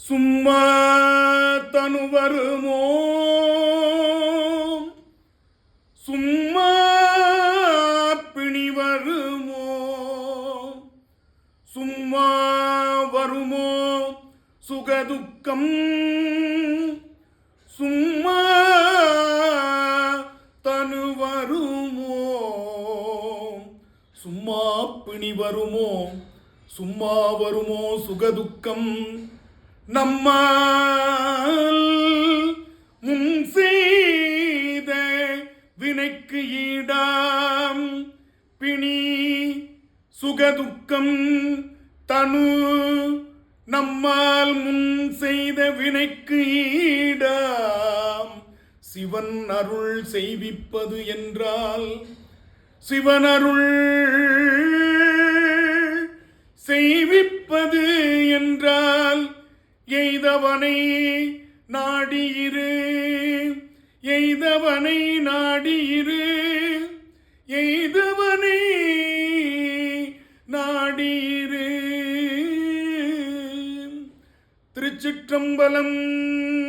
சும்மா தனு வருமோ? சும்மா பிணி வருமோ? சும்மா வருமோ? சுகதுக்கம். சும்மா தனு வருமோ? சும்மா பிணி வருமோ? சும்மா வருமோ? சுகதுக்கம். நம்மால் முன் செய்த வினைக்கு ஈடாம். பிணி சுகதுக்கம் தனு நம்மால் முன் செய்த வினைக்கு ஈடாம். சிவன் அருள் செய்விப்பது என்றால் சிவன் அருள் செய்விப்பது என்றால் எய்தவனை நாடியிரு. எய்தவனை நாடியிரு. எய்தவனை நாடியிரு. திருச்சிற்றம்பலம்